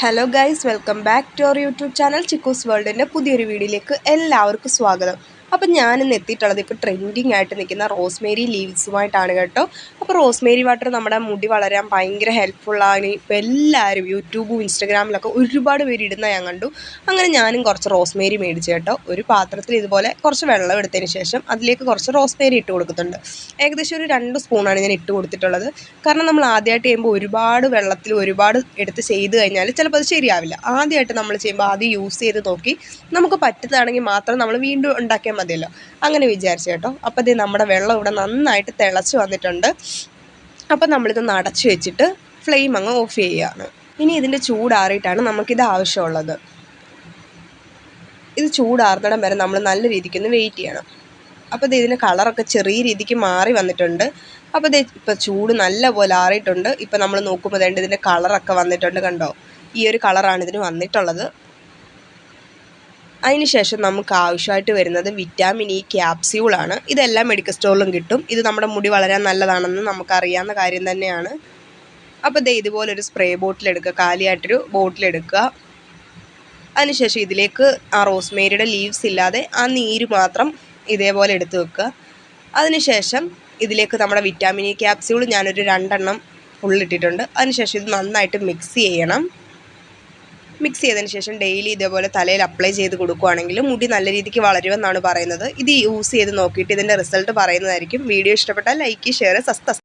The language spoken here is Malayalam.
Hello guys welcome back to our YouTube channel Chikkus വേൾഡിന്റെ പുതിയൊരു വീഡിയോയിലേക്ക് എല്ലാവർക്കും സ്വാഗതം. അപ്പം ഞാനിന്ന് എത്തിയിട്ടുള്ളത് ഇപ്പോൾ ട്രെൻഡിങ് ആയിട്ട് നിൽക്കുന്ന റോസ്മേരി ലീവ്സുമായിട്ടാണ് കേട്ടോ. അപ്പോൾ റോസ്മേരി വാട്ടർ നമ്മുടെ മുടി വളരാൻ ഭയങ്കര ഹെൽപ്ഫുള്ളാണ് ഇപ്പോൾ എല്ലാവരും യൂട്യൂബും ഇൻസ്റ്റഗ്രാമിലൊക്കെ ഒരുപാട് പേര് ഇടുന്ന ഞാൻ കണ്ടു. അങ്ങനെ ഞാനും കുറച്ച് റോസ്മേരി മേടിച്ചു കേട്ടോ. ഒരു പാത്രത്തിൽ ഇതുപോലെ കുറച്ച് വെള്ളം എടുത്തതിന് ശേഷം അതിലേക്ക് കുറച്ച് റോസ്മേരി ഇട്ട് കൊടുക്കുന്നുണ്ട്. ഏകദേശം ഒരു രണ്ട് സ്പൂണാണ് ഞാൻ ഇട്ട് കൊടുത്തിട്ടുള്ളത്. കാരണം നമ്മൾ ആദ്യമായിട്ട് ചെയ്യുമ്പോൾ ഒരുപാട് വെള്ളത്തിൽ ഒരുപാട് എടുത്ത് ചെയ്ത് കഴിഞ്ഞാൽ ചിലപ്പോൾ അത് ശരിയാവില്ല. ആദ്യമായിട്ട് നമ്മൾ ചെയ്യുമ്പോൾ ആദ്യം യൂസ് ചെയ്ത് നോക്കി നമുക്ക് പറ്റുന്നതാണെങ്കിൽ മാത്രം നമ്മൾ വീണ്ടും ഉണ്ടാക്കിയാൽ മതിയല്ലോ. അങ്ങനെ വിചാരിച്ചു കേട്ടോ. അപ്പോൾ ഇത് നമ്മുടെ വെള്ളം ഇവിടെ നന്നായിട്ട് തിളച്ച് വന്നിട്ടുണ്ട്. അപ്പോൾ നമ്മളിത് അടച്ചു വെച്ചിട്ട് ഫ്ലെയിം അങ്ങ് ഓഫ് ചെയ്യുകയാണ്. ഇനി ഇതിന്റെ ചൂടാറിയിട്ടാണ് നമുക്കിത് ആവശ്യമുള്ളത്. ഇത് ചൂടാറുന്നിടം വരെ നമ്മൾ നല്ല രീതിക്ക് ഒന്ന് വെയിറ്റ് ചെയ്യണം. അപ്പോൾ ഇത് ഇതിന്റെ കളറൊക്കെ ചെറിയ രീതിക്ക് മാറി വന്നിട്ടുണ്ട്. അപ്പോൾ ഇത് ഇപ്പോൾ ചൂട് നല്ല പോലെ ആറിയിട്ടുണ്ട്. ഇപ്പോൾ നമ്മൾ നോക്കുമ്പോൾ ഇതിന്റെ കളറൊക്കെ വന്നിട്ടുണ്ട് കണ്ടോ? ഈ ഒരു കളറാണ് ഇതിന് വന്നിട്ടുള്ളത്. അതിനുശേഷം നമുക്ക് ആവശ്യമായിട്ട് വരുന്നത് വിറ്റാമിൻ ഇ ക്യാപ്സ്യൂളാണ് ഇതെല്ലാം മെഡിക്കൽ സ്റ്റോറിലും കിട്ടും. ഇത് നമ്മുടെ മുടി വളരാൻ നല്ലതാണെന്ന് നമുക്കറിയാവുന്ന കാര്യം തന്നെയാണ്. അപ്പോൾ ദേ ഇതുപോലൊരു സ്പ്രേ ബോട്ടിൽ എടുക്കുക. കാലിയായിട്ടൊരു ബോട്ടിൽ എടുക്കുക. അതിനുശേഷം ഇതിലേക്ക് ആ റോസ്മേരിയുടെ ലീവ്സ് ഇല്ലാതെ ആ നീര് മാത്രം ഇതേപോലെ എടുത്ത് വെക്കുക. അതിനുശേഷം ഇതിലേക്ക് നമ്മുടെ വിറ്റാമിൻ ഇ ക്യാപ്സ്യൂൾ ഞാനൊരു രണ്ടെണ്ണം ഫുള്ളിട്ടിട്ടുണ്ട് അതിനുശേഷം ഇത് നന്നായിട്ട് മിക്സ് ചെയ്യണം. മിക്സ് ചെയ്തതിന് ശേഷം ഡെയിലി ഇതേപോലെ തലയിൽ അപ്ലൈ ചെയ്ത് കൊടുക്കുകയാണെങ്കിൽ മുടി നല്ല രീതിക്ക് വളരുമെന്നാണ് പറയുന്നത്. ഇത് യൂസ് ചെയ്ത് നോക്കിയിട്ട് ഇതിന്റെ റിസൾട്ട് പറയുന്നതായിരിക്കും. വീഡിയോ ഇഷ്ടപ്പെട്ടാൽ ലൈക്ക് ഷെയർ സസ്ത